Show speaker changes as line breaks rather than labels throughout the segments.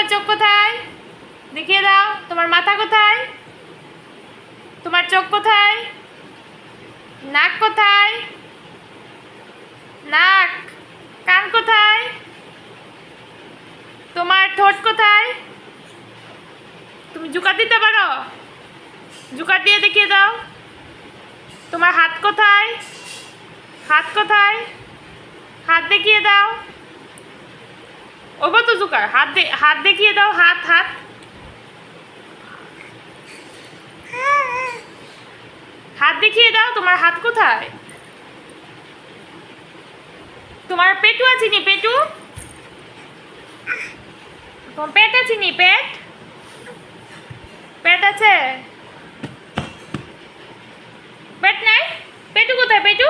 তোমার চোখ কোথায়? দেখিয়ে দাও, তোমার মাথা কোথায়? তোমার চোখ কোথায়? নাক কোথায়? নাক, কান কোথায়? তোমার ঠোঁট কোথায়? তুমি জুকার দিতে পারো? জুকার দিয়ে দেখিয়ে দাও। তোমার হাত কোথায়? হাত কোথায়? হাত দেখিয়ে দাও। ওবার তো জুকার। হাত হাত দেখিয়ে দাও, হাত হাত। হাত দেখিয়ে দাও, তোমার হাত কোথায়? তোমার পেটু আছে নি, পেটু? তোমার পেট আছে নি, পেট? পেট আছে? পেট নাই? পেটু কোথায়, পেটু?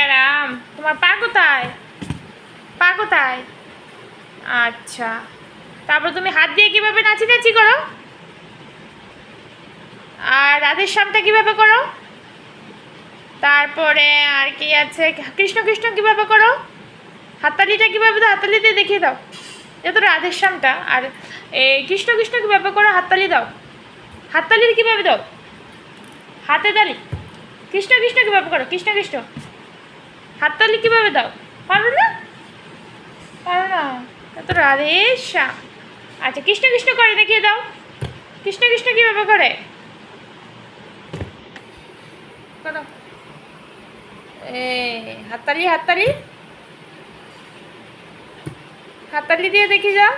এরাম, তোমার পা কোথায়? পা কোথায়? আচ্ছা। তারপর তুমি হাত দিয়ে কীভাবে নাচি নাচি করো? আর রাধের শ্যামটা কীভাবে করো? তারপরে আর কি আছে? কৃষ্ণ কৃষ্ণ কীভাবে করো? হাততালিটা কীভাবে দাও? হাততালি দিয়ে দেখিয়ে দাও। যত রাধের শ্যামটা। আর এই কৃষ্ণ কৃষ্ণ কীভাবে করো? হাততালি দাও। হাততালি কীভাবে দাও? হাতে তালি কৃষ্ণ কৃষ্ণ কীভাবে করো? কৃষ্ণ কৃষ্ণ। হাততালি কীভাবে দাও? পারো না পারো না? এত রাধে শ্যাম। আচ্ছা কৃষ্ণ কৃষ্ণ করে দেখিয়ে দাও। কৃষ্ণ কৃষ্ণ কীভাবে করে? করো। এ, হাততালি হাততালি। হাততালি দিয়ে দেখি যাও